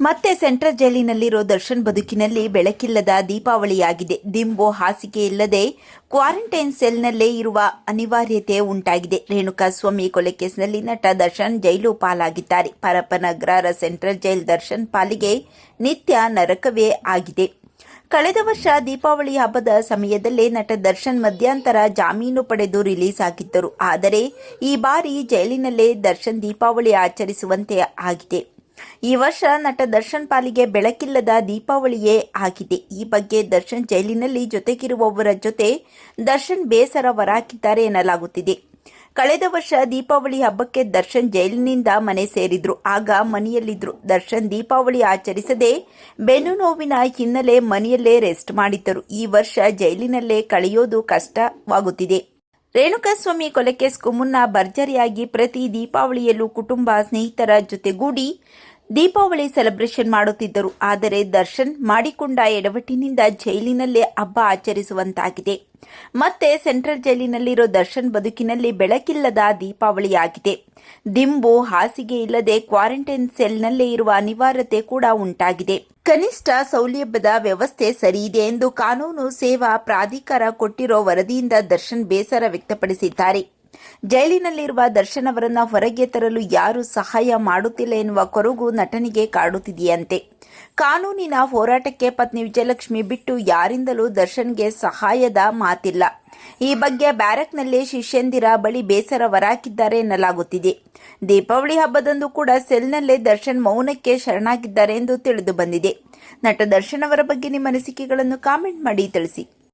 ಮತ್ತೆ ಸೆಂಟ್ರಲ್ ಜೈಲಿನಲ್ಲಿರೋ ದರ್ಶನ್ ಬದುಕಿನಲ್ಲಿ ಬೆಳಕಿಲ್ಲದ ದೀಪಾವಳಿಯಾಗಿದೆ. ದಿಂಬು ಹಾಸಿಗೆ ಇಲ್ಲದೆ ಕ್ವಾರಂಟೈನ್ ಸೆಲ್ನಲ್ಲೇ ಇರುವ ಅನಿವಾರ್ಯತೆ ಉಂಟಾಗಿದೆ. ರೇಣುಕಾಸ್ವಾಮಿ ಕೊಲೆ ಕೇಸ್ನಲ್ಲಿ ನಟ ದರ್ಶನ್ ಜೈಲು ಪಾಲಾಗಿದ್ದಾರೆ. ಪರಪ್ಪನಗರ ಸೆಂಟ್ರಲ್ ಜೈಲ್ ದರ್ಶನ್ ಪಾಲಿಗೆ ನಿತ್ಯ ನರಕವೇ ಆಗಿದೆ. ಕಳೆದ ವರ್ಷ ದೀಪಾವಳಿ ಹಬ್ಬದ ಸಮಯದಲ್ಲೇ ನಟ ದರ್ಶನ್ ಮಧ್ಯಂತರ ಜಾಮೀನು ಪಡೆದು ರಿಲೀಸ್ ಆಗಿದ್ದರು. ಆದರೆ ಈ ಬಾರಿ ಜೈಲಿನಲ್ಲೇ ದರ್ಶನ್ ದೀಪಾವಳಿ ಆಚರಿಸುವಂತೆ ಆಗಿದೆ. ಈ ವರ್ಷ ನಟ ದರ್ಶನ್ ಪಾಲಿಗೆ ಬೆಳಕಿಲ್ಲದ ದೀಪಾವಳಿಯೇ ಆಗಿದೆ. ಈ ಬಗ್ಗೆ ದರ್ಶನ್ ಜೈಲಿನಲ್ಲಿ ಜೊತೆಗಿರುವವರ ಜೊತೆ ದರ್ಶನ್ ಬೇಸರ ಹೊರಹಾಕಿದ್ದಾರೆ ಎನ್ನಲಾಗುತ್ತಿದೆ. ಕಳೆದ ವರ್ಷ ದೀಪಾವಳಿ ಹಬ್ಬಕ್ಕೆ ದರ್ಶನ್ ಜೈಲಿನಿಂದ ಮನೆ ಸೇರಿದ್ರು. ಆಗ ಮನೆಯಲ್ಲಿದ್ರು. ದರ್ಶನ್ ದೀಪಾವಳಿ ಆಚರಿಸದೆ ಬೆನ್ನು ನೋವಿನ ಹಿನ್ನೆಲೆ ಮನೆಯಲ್ಲೇ ರೆಸ್ಟ್ ಮಾಡಿದ್ದರು. ಈ ವರ್ಷ ಜೈಲಿನಲ್ಲೇ ಕಳೆಯೋದು ಕಷ್ಟವಾಗುತ್ತಿದೆ. ರೇಣುಕಾಸ್ವಾಮಿ ಕೊಲೆ ಕೇಸ್ಗೂ ಮುನ್ನ ಭರ್ಜರಿಯಾಗಿ ಪ್ರತಿ ದೀಪಾವಳಿಯಲ್ಲೂ ಕುಟುಂಬ ಸ್ನೇಹಿತರ ಜೊತೆಗೂಡಿ ದೀಪಾವಳಿ ಸೆಲೆಬ್ರೇಷನ್ ಮಾಡುತ್ತಿದ್ದರು. ಆದರೆ ದರ್ಶನ್ ಮಾಡಿಕೊಂಡ ಎಡವಟ್ಟಿನಿಂದ ಜೈಲಿನಲ್ಲೇ ಹಬ್ಬ ಆಚರಿಸುವಂತಾಗಿದೆ. ಮತ್ತೆ ಸೆಂಟ್ರಲ್ ಜೈಲಿನಲ್ಲಿರೋ ದರ್ಶನ್ ಬದುಕಿನಲ್ಲಿ ಬೆಳಕಿಲ್ಲದ ದೀಪಾವಳಿಯಾಗಿದೆ. ದಿಂಬು ಹಾಸಿಗೆ ಇಲ್ಲದೆ ಕ್ವಾರಂಟೈನ್ ಸೆಲ್ನಲ್ಲೇ ಇರುವ ಅನಿವಾರ್ಯತೆ ಕೂಡ ಉಂಟಾಗಿದೆ. ಕನಿಷ್ಠ ಸೌಲಭ್ಯದ ವ್ಯವಸ್ಥೆ ಸರಿಯಿದೆ ಎಂದು ಕಾನೂನು ಸೇವಾ ಪ್ರಾಧಿಕಾರ ಕೊಟ್ಟಿರೋ ವರದಿಯಿಂದ ದರ್ಶನ್ ಬೇಸರ ವ್ಯಕ್ತಪಡಿಸಿದ್ದಾರೆ. ಜೈಲಿನಲ್ಲಿರುವ ದರ್ಶನ್ ಅವರನ್ನ ಹೊರಗೆ ತರಲು ಯಾರು ಸಹಾಯ ಮಾಡುತ್ತಿಲ್ಲ ಎನ್ನುವ ಕೊರಗು ನಟನಿಗೆ ಕಾಡುತ್ತಿದೆಯಂತೆ. ಕಾನೂನಿನ ಹೋರಾಟಕ್ಕೆ ಪತ್ನಿ ವಿಜಯಲಕ್ಷ್ಮಿ ಬಿಟ್ಟು ಯಾರಿಂದಲೂ ದರ್ಶನ್ಗೆ ಸಹಾಯದ ಮಾತಿಲ್ಲ. ಈ ಬಗ್ಗೆ ಬ್ಯಾರಕ್ನಲ್ಲಿ ಶಿಷ್ಯಂದಿರ ಬಳಿ ಬೇಸರ ವರಾಕಿದ್ದಾರೆ ಎನ್ನಲಾಗುತ್ತಿದೆ. ದೀಪಾವಳಿ ಹಬ್ಬದಂದು ಕೂಡ ಸೆಲ್ನಲ್ಲೇ ದರ್ಶನ್ ಮೌನಕ್ಕೆ ಶರಣಾಗಿದ್ದಾರೆ ಎಂದು ತಿಳಿದು ಬಂದಿದೆ. ನಟ ದರ್ಶನ್ ಅವರ ಬಗ್ಗೆ ನಿಮ್ಮ ಅನಿಸಿಕೆಗಳನ್ನು ಕಾಮೆಂಟ್ ಮಾಡಿ ತಿಳಿಸಿ.